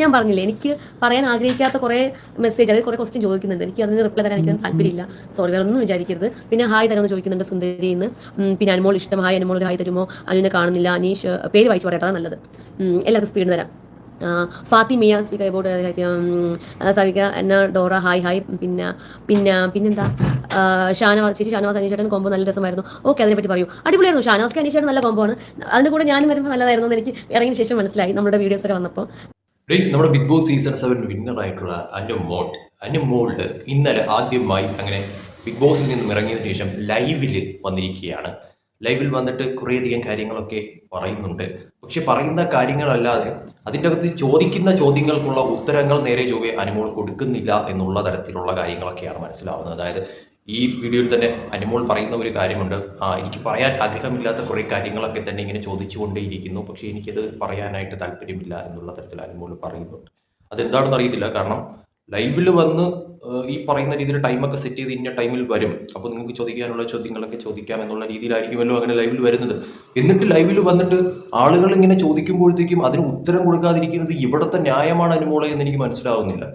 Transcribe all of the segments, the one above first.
ഞാൻ പറഞ്ഞില്ലേ എനിക്ക് പറയാൻ ആഗ്രഹിക്കാത്ത കുറേ മെസ്സേജ് അതായത് കുറേ ക്വസ്റ്റ്യൻ ചോദിക്കുന്നുണ്ട്. എനിക്ക് അതിന് റിപ്ലൈ തരാൻ എനിക്ക് താല്പര്യമില്ല. സോറി വേറെ ഒന്നും വിചാരിക്കരുത്. പിന്നെ ഹായ് തരുമെന്ന് ചോദിക്കുന്നുണ്ട് സുന്ദരി എന്ന്. പിന്നെ അനുമോൾ ഇഷ്ടം. ഹായ് അനുമോൾ ഒരു ഹായ് തരുമോ? അനുവിനെ കാണുന്നില്ല. അനീഷ് പേര് വായിച്ച് പറയട്ടാ നല്ലത്. എല്ലാവർക്കും സ്പീഡ് തരാം. ഫാത്തിമിയ സ്പീക്കർ അബൌട്ട് സവിക എന്ന ഡോറ ഹായ് ഹായ് പിന്നെ പിന്നെ പിന്നെന്താ? ഷാനവാസ് ചേച്ചി ഷാനവാസ് അനീഷേട്ടൻ കോമ്പോ നല്ല രസമായിരുന്നു. ഓക്കെ അതിനെപ്പറ്റി പറയൂ. അടിപൊളിയായിരുന്നു. ഷാനവാസ്ക്ക് അനീഷേട്ടൻ നല്ല കോമ്പോ ആണ്. അതിന്റെ കൂടെ ഞാനും വരുമ്പോൾ നല്ലതായിരുന്നു എന്ന് എനിക്ക് ഇറങ്ങിയ ശേഷം മനസ്സിലായി. നമ്മുടെ വീഡിയോസ് ഒക്കെ വന്നപ്പോൾ നമ്മുടെ Bigg Boss season seven winner ആയിട്ടുള്ള അനു മോളിൽ ഇന്നലെ ആദ്യമായി അങ്ങനെ ബിഗ് ബോസിൽ നിന്നും ഇറങ്ങിയതിനു ശേഷം ലൈവിൽ വന്നിരിക്കുകയാണ്. ലൈവിൽ വന്നിട്ട് കുറേയധികം കാര്യങ്ങളൊക്കെ പറയുന്നുണ്ട്. പക്ഷെ പറയുന്ന കാര്യങ്ങളല്ലാതെ അതിന്റെ അകത്ത് ചോദിക്കുന്ന ചോദ്യങ്ങൾക്കുള്ള ഉത്തരങ്ങൾ നേരെ ചൊവ്വേ അനുമോൾ കൊടുക്കുന്നില്ല എന്നുള്ള തരത്തിലുള്ള കാര്യങ്ങളൊക്കെയാണ് മനസ്സിലാവുന്നത്. അതായത് ഈ വീഡിയോയിൽ തന്നെ അനുമോൾ പറയുന്ന ഒരു കാര്യമുണ്ട്. എനിക്ക് പറയാൻ ആഗ്രഹമില്ലാത്ത കുറേ കാര്യങ്ങളൊക്കെ തന്നെ ഇങ്ങനെ ചോദിച്ചുകൊണ്ടേയിരിക്കുന്നു. പക്ഷേ എനിക്കത് പറയാനായിട്ട് താല്പര്യമില്ല എന്നുള്ള തരത്തിൽ അനുമോൾ പറയുന്നുണ്ട് അതെന്താണെന്ന് അറിയത്തില്ല. കാരണം ലൈവിൽ വന്ന് ഈ പറയുന്ന രീതിയിൽ ടൈമൊക്കെ സെറ്റ് ചെയ്ത് ഇന്ന ടൈമിൽ വരും. അപ്പോൾ നിങ്ങൾക്ക് ചോദിക്കാനുള്ള ചോദ്യങ്ങളൊക്കെ ചോദിക്കാം എന്നുള്ള രീതിയിലായിരിക്കുമല്ലോ അങ്ങനെ ലൈവിൽ വരുന്നത്. എന്നിട്ട് ലൈവിൽ വന്നിട്ട് ആളുകൾ ഇങ്ങനെ ചോദിക്കുമ്പോഴത്തേക്കും അതിന് ഉത്തരം കൊടുക്കാതിരിക്കുന്നത് ഇവിടുത്തെ ന്യായമാണ് അനുമോളെ എന്ന് എനിക്ക് മനസ്സിലാവുന്നില്ല.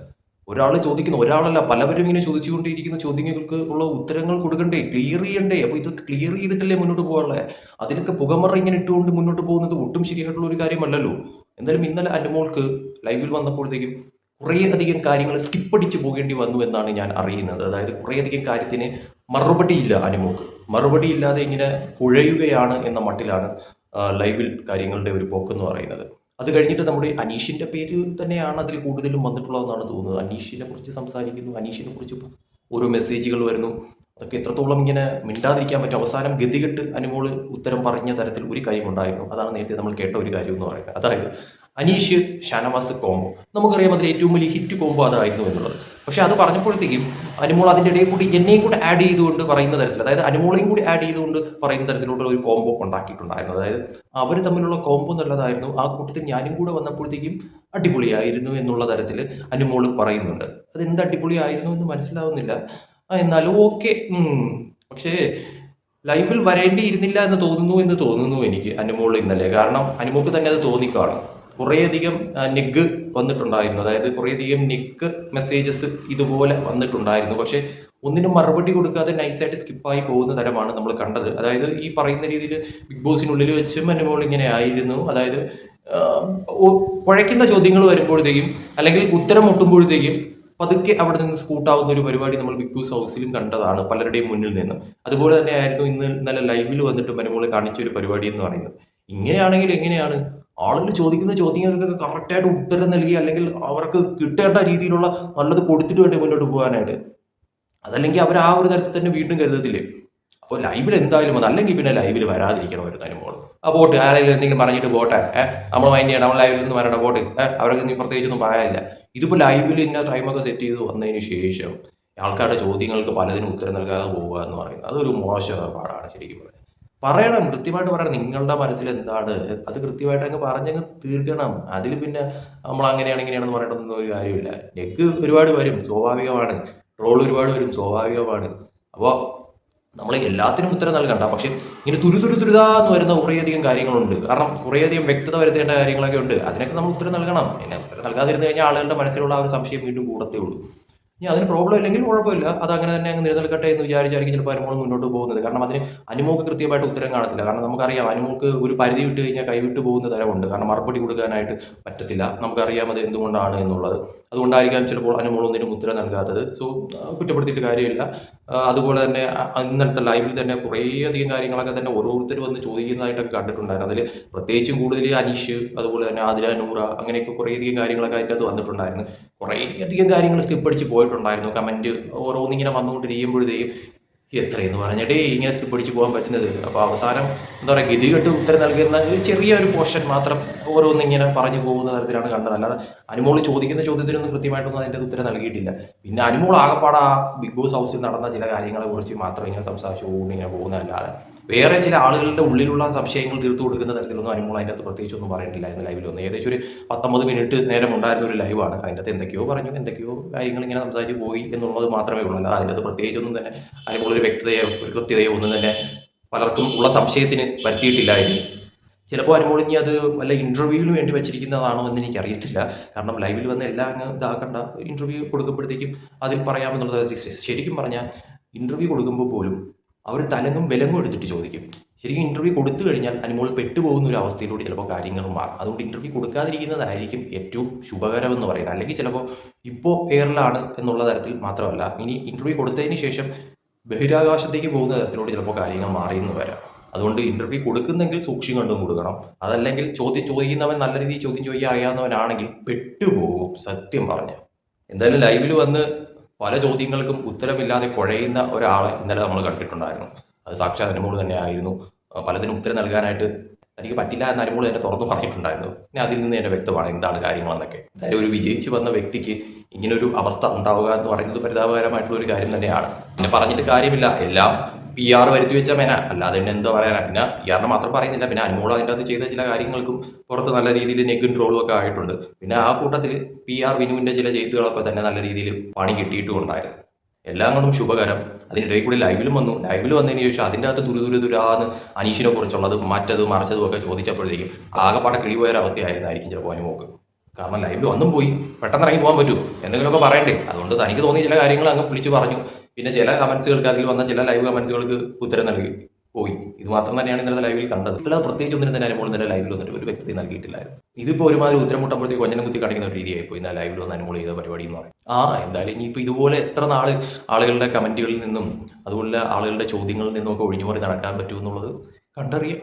ഒരാൾ ചോദിക്കുന്ന ഒരാളല്ല പലവരും ഇങ്ങനെ ചോദിച്ചുകൊണ്ടിരിക്കുന്ന ചോദ്യങ്ങൾക്ക് ഉള്ള ഉത്തരങ്ങൾ കൊടുക്കണ്ടേ ക്ലിയർ ചെയ്യണ്ടേ? അപ്പോൾ ഇത് ക്ലിയർ ചെയ്തിട്ടല്ലേ മുന്നോട്ട് പോകാനുള്ളത് അതിനൊക്കെ പുകമറ ഇങ്ങനെ ഇട്ടുകൊണ്ട് മുന്നോട്ട് പോകുന്നത് ഒട്ടും ശരിയായിട്ടുള്ള ഒരു കാര്യമല്ലല്ലോ. എന്തായാലും ഇന്നലെ അനുമോൾക്ക് ലൈവിൽ വന്നപ്പോഴത്തേക്കും കുറേയധികം കാര്യങ്ങൾ സ്കിപ്പടിച്ച് പോകേണ്ടി വന്നു എന്നാണ് ഞാൻ അറിയുന്നത്. അതായത് കുറേയധികം കാര്യത്തിന് മറുപടിയില്ല അനുമോക്ക് മറുപടി ഇല്ലാതെ ഇങ്ങനെ കുഴയുകയാണ് എന്ന മട്ടിലാണ് ലൈവിൽ കാര്യങ്ങളുടെ ഒരു പോക്കെന്ന് പറയുന്നത്. അത് കഴിഞ്ഞിട്ട് നമ്മുടെ അനീഷിന്റെ പേര് തന്നെയാണ് അതിൽ കൂടുതലും വന്നിട്ടുള്ളതെന്നാണ് തോന്നുന്നത്. അനീഷിനെ കുറിച്ച് സംസാരിക്കുന്നു അനീഷിനെ കുറിച്ച് ഓരോ മെസ്സേജുകൾ വരുന്നു. അതൊക്കെ എത്രത്തോളം ഇങ്ങനെ മിണ്ടാതിരിക്കാൻ പറ്റും. അവസാനം ഗതികെട്ട് അനുമോൾ ഉത്തരം പറഞ്ഞ തരത്തിൽ ഒരു കാര്യമുണ്ടായിരുന്നു. അതാണ് നേരത്തെ നമ്മൾ കേട്ട ഒരു കാര്യം എന്ന് പറയുന്നത്. അതായത് അനീഷ് ഷാനവാസ് കോംബോ. നമുക്കറിയാം അതിൽ ഏറ്റവും വലിയ ഹിറ്റ് കോംബോ അതായിരുന്നു എന്നുള്ളത്. പക്ഷേ അത് പറഞ്ഞപ്പോഴത്തേക്കും അനുമോൾ അതിന്റെ ഇടയിൽ കൂടി എന്നെയും കൂടെ ആഡ് ചെയ്തുകൊണ്ട് പറയുന്ന തരത്തിൽ അതായത് അനുമോളെയും കൂടി ആഡ് ചെയ്തുകൊണ്ട് പറയുന്ന തരത്തിലുള്ള ഒരു കോംബോ ഉണ്ടാക്കിയിട്ടുണ്ടായിരുന്നു. അതായത് അവർ തമ്മിലുള്ള കോംബോ നല്ലതായിരുന്നു. ആ കൂട്ടത്തിൽ ഞാനും കൂടെ വന്നപ്പോഴത്തേക്കും അടിപൊളിയായിരുന്നു എന്നുള്ള തരത്തിൽ അനുമോൾ പറയുന്നുണ്ട്. അത് എന്ത് അടിപൊളിയായിരുന്നു എന്ന് മനസ്സിലാവുന്നില്ല. എന്നാലും ഓക്കെ പക്ഷേ ലൈഫിൽ വരേണ്ടിയിരുന്നില്ല എന്ന് തോന്നുന്നു എന്ന് തോന്നുന്നു എനിക്ക് അനുമോൾ ഇന്നലെ. കാരണം അനുമോക്ക് തന്നെ അത് തോന്നിക്കാണും കുറേയധികം നിഗ് വന്നിട്ടുണ്ടായിരുന്നു. അതായത് കുറേയധികം നെഗ് മെസ്സേജസ് ഇതുപോലെ വന്നിട്ടുണ്ടായിരുന്നു. പക്ഷേ ഒന്നിനും മറുപടി കൊടുക്കാതെ നൈസായിട്ട് സ്കിപ്പായി പോകുന്ന തരമാണ് നമ്മൾ കണ്ടത്. അതായത് ഈ പറയുന്ന രീതിയിൽ ബിഗ് ബോസിനുള്ളിൽ വെച്ചും മനുമോൾ ഇങ്ങനെ ആയിരുന്നു. അതായത് കുഴയ്ക്കുന്ന ചോദ്യങ്ങൾ വരുമ്പോഴത്തേക്കും അല്ലെങ്കിൽ ഉത്തരം മുട്ടുമ്പോഴത്തേക്കും പതുക്കെ അവിടെ നിന്ന് സ്കൂട്ടാവുന്ന ഒരു പരിപാടി നമ്മൾ ബിഗ് ബോസ് ഹൗസിലും കണ്ടതാണ് പലരുടെയും മുന്നിൽ നിന്ന്. അതുപോലെ തന്നെ ആയിരുന്നു ഇന്ന് നല്ല ലൈവിൽ വന്നിട്ട് മനുമോൾ കാണിച്ച ഒരു പരിപാടി എന്ന് പറയുന്നത്. ഇങ്ങനെയാണെങ്കിൽ എങ്ങനെയാണ്? ആളുകൾ ചോദിക്കുന്ന ചോദ്യങ്ങൾക്കൊക്കെ കറക്റ്റായിട്ട് ഉത്തരം നൽകി അല്ലെങ്കിൽ അവർക്ക് കിട്ടേണ്ട രീതിയിലുള്ള നല്ലത് കൊടുത്തിട്ട് വേണ്ടി മുന്നോട്ട് പോകാനായിട്ട്. അതല്ലെങ്കിൽ അവർ ആ ഒരു തരത്തിൽ തന്നെ വീണ്ടും കരുതത്തില്ലേ? അപ്പോൾ ലൈവിൽ എന്തായാലും അത് അല്ലെങ്കിൽ പിന്നെ ലൈവിൽ വരാതിരിക്കണം ഒരു തരം മോൾ ആ പോട്ട് ആരെങ്കിലും എന്തെങ്കിലും പറഞ്ഞിട്ട് പോട്ടെ ഏഹ് നമ്മൾ മൈൻഡ് ചെയ്യണം നമ്മൾ ലൈവിൽ നിന്ന് വരണ്ട പോട്ട് ഏഹ് അവർക്ക് നീ പ്രത്യേകിച്ചൊന്നും പറയാനില്ല. ഇതിപ്പോൾ ലൈവിൽ ഇന്ന ടൈമൊക്കെ സെറ്റ് ചെയ്ത് വന്നതിന് ശേഷം ആൾക്കാരുടെ ചോദ്യങ്ങൾക്ക് പലതിനും ഉത്തരം നൽകാതെ പോവുക എന്ന് പറയുന്നത് അതൊരു മോശം പാടാണ് ശരിക്കും പറയുന്നത്. പറയണം കൃത്യമായിട്ട് പറയണം നിങ്ങളുടെ മനസ്സിൽ എന്താണ്? അത് കൃത്യമായിട്ട് അങ്ങ് പറഞ്ഞങ്ങ് തീർക്കണം. അതിൽ പിന്നെ നമ്മൾ അങ്ങനെയാണ് ഇങ്ങനെയാണെന്ന് പറയേണ്ടതൊന്നും ഒരു കാര്യമില്ല. നെക്ക് ഒരുപാട് വരും സ്വാഭാവികമാണ്. ട്രോൾ ഒരുപാട് വരും സ്വാഭാവികമാണ്. അപ്പോൾ നമ്മൾ എല്ലാത്തിനും ഉത്തരം നൽകണ്ട. പക്ഷെ ഇങ്ങനെ തുരുതുരു തുരു തുരുതാന്ന് വരുന്ന കുറേയധികം കാര്യങ്ങളുണ്ട്. കാരണം കുറേയധികം വ്യക്തത വരുത്തേണ്ട കാര്യങ്ങളൊക്കെ ഉണ്ട്. അതിനൊക്കെ നമ്മൾ ഉത്തരം നൽകണം. പിന്നെ ഉത്തരം നൽകാതിരുന്നു കഴിഞ്ഞാൽ ആളുകളുടെ മനസ്സിലുള്ള ആ ഒരു സംശയം വീണ്ടും കൂടത്തേ ഉള്ളൂ. ഇനി അതിന് പ്രോബ്ലം ഇല്ലെങ്കിൽ കുഴപ്പമില്ല. അത് അങ്ങനെ തന്നെ അങ്ങ് നിലനിൽക്കട്ടെ എന്ന് വിചാരിച്ചായിരിക്കും ചിലപ്പോൾ അനുമോൾ മുന്നോട്ട് പോകുന്നത്. കാരണം അതിന് അനുമോക്ക് കൃത്യമായിട്ട് ഉത്തരം കാണത്തില്ല. കാരണം നമുക്കറിയാം അനുമോക്ക് ഒരു പരിധി വിട്ട് കഴിഞ്ഞാൽ കൈവിട്ട് പോകുന്ന തരമുണ്ട്. കാരണം മറുപടി കൊടുക്കാനായിട്ട് പറ്റത്തില്ല. നമുക്കറിയാം അത് എന്തുകൊണ്ടാണ് എന്നുള്ളത്. അതുകൊണ്ടായിരിക്കാം ചിലപ്പോൾ അനുമോൾ ഒന്നിനും ഉത്തരം നൽകാത്തത്. സോ കുറ്റപ്പെടുത്തിയിട്ട് കാര്യമില്ല. അതുപോലെ തന്നെ ഇന്നലത്തെ ലൈവിൽ തന്നെ കുറേയധികം കാര്യങ്ങളൊക്കെ തന്നെ ഓരോരുത്തർ വന്ന് ചോദിക്കുന്നതായിട്ടൊക്കെ കണ്ടിട്ടുണ്ടായിരുന്നു. അതിൽ പ്രത്യേകിച്ചും കൂടുതൽ അനീഷ് അതുപോലെ തന്നെ ആതിര നൂറ അങ്ങനെയൊക്കെ കുറേയധികം കാര്യങ്ങളൊക്കെ അതിന്റെ അകത്ത് വന്നിട്ടുണ്ടായിരുന്നു. കുറേയധികം കാര്യങ്ങൾ സ്കിപ്പ് അടിച്ച് പോയിട്ടുണ്ടായിരുന്നു. കമന്റ് ഓരോന്നിങ്ങനെ വന്നുകൊണ്ടിരിക്കുമ്പോഴത്തേക്കും എത്രയെന്ന് പറഞ്ഞിട്ടേ ഇങ്ങനെ സ്കിപ്പ് അടിച്ച് പോകാൻ പറ്റുന്നത്? അപ്പോൾ അവസാനം എന്താ പറയുക ഗതികെട്ട് ഉത്തരം നൽകുന്ന ഒരു ചെറിയ ഒരു പോർഷൻ മാത്രം ഓരോന്നിങ്ങനെ പറഞ്ഞു പോകുന്ന തരത്തിലാണ് കണ്ടത്. അല്ലാതെ അനുമോൾ ചോദിക്കുന്ന ചോദ്യത്തിനൊന്നും കൃത്യമായിട്ടൊന്നും അതിന്റെ ഉത്തരം നൽകിയിട്ടില്ല. പിന്നെ അനുമോൾ ആകപ്പാട് ആ ബിഗ് ബോസ് ഹൗസിൽ നടന്ന ചില കാര്യങ്ങളെ കുറിച്ച് മാത്രം ഇങ്ങനെ സംസാരിച്ചുകൊണ്ട് ഇങ്ങനെ പോകുന്നതല്ലാതെ വേറെ ചില ആളുകളുടെ ഉള്ളിലുള്ള സംശയങ്ങൾ തീർത്തു കൊടുക്കുന്ന തരത്തിലൊന്നും അനുമോൾ അതിന്റെ അകത്ത് പ്രത്യേകിച്ച് ഒന്നും പറയേണ്ടില്ലായിരുന്നു ലൈവിൽ വന്ന്. ഏകദേശം ഒരു പത്തൊമ്പത് മിനിറ്റ് നേരം ഉണ്ടായിരുന്ന ഒരു ലൈവാണ് അതിന്റെ അകത്ത് എന്തൊക്കെയോ പറഞ്ഞു എന്തൊക്കെയോ കാര്യങ്ങൾ ഇങ്ങനെ സംസാരിച്ച് പോയി എന്നുള്ളത് മാത്രമേ ഉള്ളൂ. അല്ലാതെ അതിന്റെ അകത്ത് പ്രത്യേകിച്ചൊന്നും തന്നെ അനുമോൾ ഒരു വ്യക്തതയോ ഒരു കൃത്യതയോ ഒന്നും തന്നെ പലർക്കും ഉള്ള സംശയത്തിന് വരുത്തിയിട്ടില്ലായിരുന്നു. ചിലപ്പോൾ അനുമോൾ ഇനി അത് വല്ല ഇന്റർവ്യൂവിന് വേണ്ടി വെച്ചിരിക്കുന്നതാണോ എന്ന് എനിക്കറിയത്തില്ല. കാരണം ലൈവിൽ വന്ന് എല്ലാം അങ്ങ് ഇതാക്കണ്ട. ഇന്റർവ്യൂ കൊടുക്കുമ്പോഴത്തേക്കും അതിൽ പറയാമെന്നുള്ളത് ശരിക്കും പറഞ്ഞാൽ ഇന്റർവ്യൂ കൊടുക്കുമ്പോൾ പോലും അവർ തലങ്ങും വിലങ്ങും എടുത്തിട്ട് ചോദിക്കും. ശരിക്കും ഇന്റർവ്യൂ കൊടുത്തു കഴിഞ്ഞാൽ അനുമോൾ പെട്ടുപോകുന്ന ഒരു അവസ്ഥയിലൂടെ ചിലപ്പോൾ കാര്യങ്ങൾ മാറും. അതുകൊണ്ട് ഇന്റർവ്യൂ കൊടുക്കാതിരിക്കുന്നതായിരിക്കും ഏറ്റവും ശുഭകരം എന്ന് പറയുന്നത്. അല്ലെങ്കിൽ ചിലപ്പോൾ ഇപ്പോൾ എയറിലാണ് എന്നുള്ള തരത്തിൽ മാത്രമല്ല ഇനി ഇന്റർവ്യൂ കൊടുത്തതിന് ശേഷം ബഹിരാകാശത്തേക്ക് പോകുന്ന തരത്തിലൂടെ ചിലപ്പോൾ കാര്യങ്ങൾ മാറിയെന്ന് വരാം. അതുകൊണ്ട് ഇന്റർവ്യൂ കൊടുക്കുന്നെങ്കിൽ സൂക്ഷിച്ചു കണ്ടും കൊടുക്കണം. അതല്ലെങ്കിൽ ചോദ്യം ചോദിക്കുന്നവൻ നല്ല രീതിയിൽ ചോദ്യം ചോദിക്കാൻ അറിയാവുന്നവനാണെങ്കിൽ പെട്ടുപോകും സത്യം പറഞ്ഞ. എന്തായാലും ലൈവിൽ വന്ന് പല ചോദ്യങ്ങൾക്കും ഉത്തരമില്ലാതെ കുഴയുന്ന ഒരാളെ ഇന്നലെ നമ്മൾ കണ്ടിട്ടുണ്ടായിരുന്നു. അത് സാക്ഷാത് അനുമോൾ തന്നെ ആയിരുന്നു. പലതിനും ഉത്തരം നൽകാനായിട്ട് എനിക്ക് പറ്റില്ല എന്ന് അനുമോൾ തന്നെ തുറന്നു പറഞ്ഞിട്ടുണ്ടായിരുന്നു. പിന്നെ അതിൽ നിന്ന് തന്നെ വ്യക്തമാണ് എന്താണ് കാര്യങ്ങളെന്നൊക്കെ. എന്തായാലും ഒരു വിജയിച്ചു വന്ന വ്യക്തിക്ക് ഇങ്ങനൊരു അവസ്ഥ ഉണ്ടാവുക എന്ന് പറയുന്നത് പരിതാപകരമായിട്ടുള്ള ഒരു കാര്യം തന്നെയാണ്. പിന്നെ പറഞ്ഞിട്ട് കാര്യമില്ല. എല്ലാം പി ആർ വരുത്തി വെച്ച മേന അല്ലാതെ തന്നെ എന്താ പറയാനാ. പിന്നെ പി ആറിനെ മാത്രം പറയുന്നില്ല. പിന്നെ അനുമോൾ അതിന്റെ അകത്ത് ചെയ്ത ചില കാര്യങ്ങൾക്കും പുറത്ത് നല്ല രീതിയിൽ നെഗും ട്രോളും ഒക്കെ ആയിട്ടുണ്ട്. പിന്നെ ആ കൂട്ടത്തിൽ പി ആർ വിനുവിന്റെ ചില ചെയ്തുകളൊക്കെ തന്നെ നല്ല രീതിയിൽ പണി കിട്ടിയിട്ടും ഉണ്ടായിരുന്നു എല്ലാം കൊണ്ടും ശുഭകരം. അതിനിടയിൽ കൂടി ലൈവിലും വന്നു. ലൈവിൽ വന്നതിന് ശേഷം അതിന്റെ അകത്ത് ദുരു ദുരു ദുരാന്ന് അനീഷിനെ കുറിച്ചുള്ളത് മറ്റതും മറിച്ചതും ഒക്കെ ചോദിച്ചപ്പോഴത്തേക്കും ആകെപ്പാടെ കിളിപോയ അവസ്ഥയായിരുന്നായിരിക്കും ചിലപ്പോൾ അനുമോക്ക്. കാരണം ലൈവിൽ വന്നും പോയി. പെട്ടെന്ന് ഇറങ്ങി പോകാൻ പറ്റുമോ എന്തെങ്കിലുമൊക്കെ പറയണ്ടേ. അതുകൊണ്ട് തനിക്ക് തോന്നിയ ചില കാര്യങ്ങൾ അങ്ങ് വിളിച്ചു പറഞ്ഞു. പിന്നെ ചില കമന്റ്സുകൾക്ക് അതിൽ വന്ന ചില ലൈവ് കമന്റ്സുകൾക്ക് ഉത്തരം നൽകി. പോയി. ഇത് മാത്രം തന്നെയാണ് ഇന്നലെ ലൈവിൽ കണ്ടത്. അല്ലാതെ പ്രത്യേകിച്ച് ഒന്നിനും തന്നെ അനുമോൾ ഇന്നലെ ലൈവിൽ വന്നിട്ട് ഒരു വ്യക്തി നൽകിയിട്ടില്ലായിരുന്നു. ഇതിപ്പോ ഒരുമാതിരി ഉത്തരം മുട്ടുമ്പോഴത്തേക്ക് കൊഞ്ഞനം കുത്തി കാണിക്കുന്ന ഒരു രീതിയായി പോയി ഇന്നലെ ലൈവിൽ വന്ന് അനുമോൾ ചെയ്ത പരിപാടി എന്ന് പറയും ആ എന്തായാലും ഇനി ഇനിയിപ്പോൾ ഇതുപോലെ എത്ര നാൾ ആളുകളുടെ കമന്റുകളിൽ നിന്നും അതുപോലെ ആളുകളുടെ ചോദ്യങ്ങളിൽ നിന്നും ഒക്കെ ഒഴിഞ്ഞുമാറി നടക്കാൻ പറ്റുമെന്നുള്ളത് കണ്ടറിയാം.